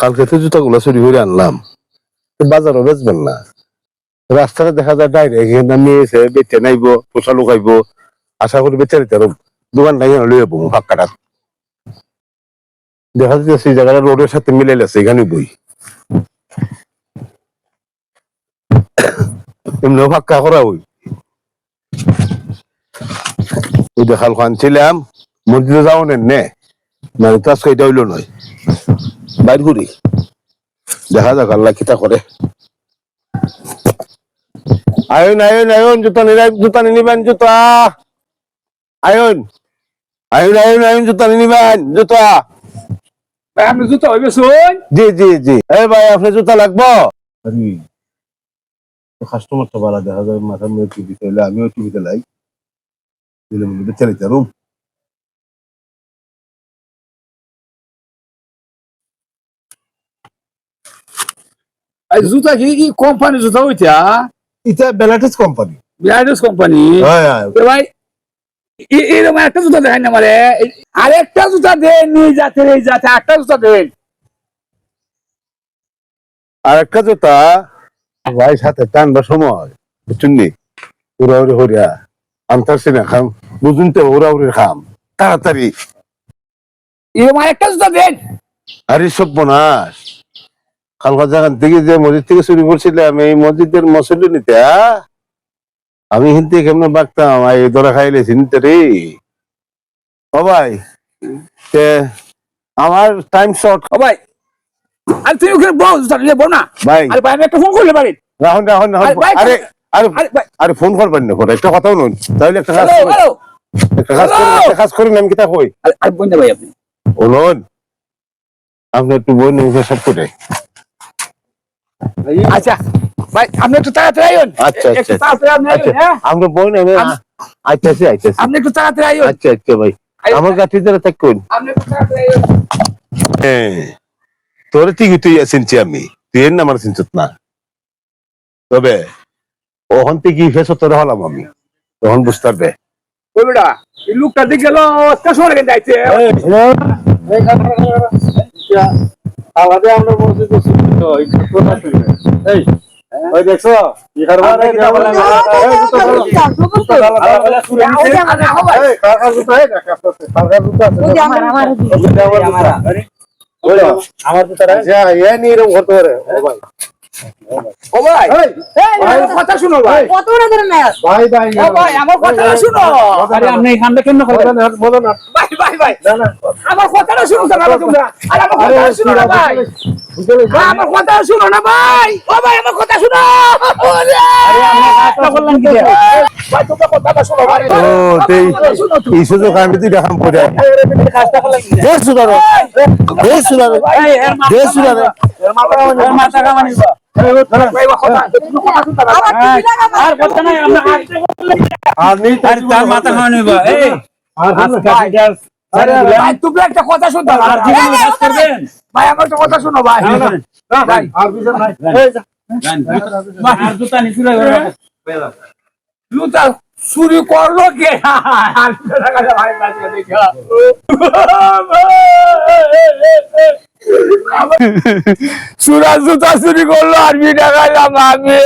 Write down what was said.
কালকে তো জুতাগুলো চুরি করে আনলাম। বাজারও বেচবেন না। রাস্তাটা দেখা যায় ডাইরেক্ট এখানে আমি এসে বেচে নাইব পোষা লুকাইব। আশা করি বেচে নিতে পারব। দোকান ডাইকে লইয়ে যাব ফাঁকাটা। দেখা যাচ্ছে সেই জায়গাটা রোডের সাথে মিলে গেছে এখানে বই। এমনিও ফাঁকা করা ওই ওই দেখাল খানছিলাম মসজিদে যাও নেন নে। মানে তো আজকে এটা হইল নয়। বাইর করি। দেখা যাক আল্লাহ কিতা করে আয়ন আয়ন আয়ন জুতা নিলাম জুতা নিবেন জুতা। আয়ন আয়ন আয়ন আয়ন জুতা নিবেন জুতা। ভাই আপনি জুতো হইবে শুন। জি জি জি। এই ভাই আপনি জুতা লাগবো? কাস্টমার তো ভালো দেখা যায় মাথা মেয়ে টিভি চাইলে আমিও টিভিতে লাই। দিলে মনে বেচে নিতে রুম। জুতা কি কি কোম্পানি জুতা হইতা এটা বেলাটিস কোম্পানি বিআইডিস কোম্পানি হ্যাঁ হ্যাঁ। ভাই এরকম একটা জুতা দেখাই না মারে আরেকটা জুতা দেন নিয়ে যাতে এই যাতে একটা জুতা দেন। আর একটা জুতা ভাই সাথে টানবার সময় বুঝছেন নি? উড়াউড়ি হরিয়া আনতারছি না খাম বুঝুন তো উড়াউড়ি খাম তাড়াতাড়ি। এরকম আরেকটা জুতা দেন। আরে সব বনাস। কালকা জায়গান থেকে যে মসজিদ থেকে চুরি করছিলাম এই মসজিদের মসজিদ নিতে? আমি হিন্দি কেমনে বাগতাম? এই ধরা খাইলে চিনতে রে। তে আমার টাইম শর্ট আরে তুই ওখানে না। ভাই। আরে ভাই একটা ফোন করলে পারি। রাহুন রাহুন রাহুন আরে আরে আরে ফোন করবেন না করে একটা কথাও নয় তাহলে একটা কাজ করুন। একটা কাজ করুন একটা কাজ করুন আমি কিতা কই? আরে আরে বন্ধ ভাই আপনি। বলুন। আপনি একটু বই নিয়ে সব করে। আচ্ছা ভাই আপনি একটু তাড়াতাড়ি আইন আচ্ছা, আচ্ছা, তাড়াতাড়ি আপনি আচ্ছা আইন হ্যাঁ আমরা বই নেবে আইতাছি আইতাছি। আপনি একটু তাড়াতাড়ি আইন আচ্ছা আচ্ছা ভাই। আমার গাঠি ধরে থাকুন। আপনি একটু তাড়াতাড়ি আইন হ্যাঁ। তোরে ঠিকই তুই চিনছি আমি। তুই এর নামার চিনছত না। তবে ওখান থেকে ফেস তোরে হলাম আমি। তখন বুঝতে পারবে। ওই বেটা এই লোকটা গেল অত্যাচার সময় কেন আলাদা আমরা মসজিদে তো এই কথা শুনে এই ওই দেখছ? কি। জুতো ফেলো, দেওয়ালা ছুঁড়ে নিছে। এই, কার কার জুতো? এই দেখ, কার কার জুতো আছে? ওই দেওয়ালা জুতো। ওই দাও, আমার ও ভাই। এই, এই, আমার কথা শুনো ভাই ভাই, ভাই, ও ভাই আমার কথাটা শুনো আরে আপনি এখানটা কেন করবেন বলো না ভাই ভাই ভাই না না আমার কথাটা শুনো তো তোমরা আরে আমার কথাটা শুনো না ভাই আমার কথা শুনো না ভাই ও ভাই আমার কথা শুনো ওরে! ভাই তোমরা কথাটা শুনো ভাই ও তেই কথাটা শুনো তুমি। এই সুযোগ আমি তুই দেখাম করে দে সুদারে দে সুদারে দে সুদারে ভাই, আমার কথা- তোমরা কথা শুনতে না, ভাই। আপনি তার মাথা খাওয়া নিবা ভাই, তোমরা একটা কথা শুনতে ভাই। আমার একটা কথা শুনো ভাই আর জুতা নিছিল জুতা চুরি করল কে? চুরা দেখা সুরা জুতা চুরি করল আর বি টাকা আমি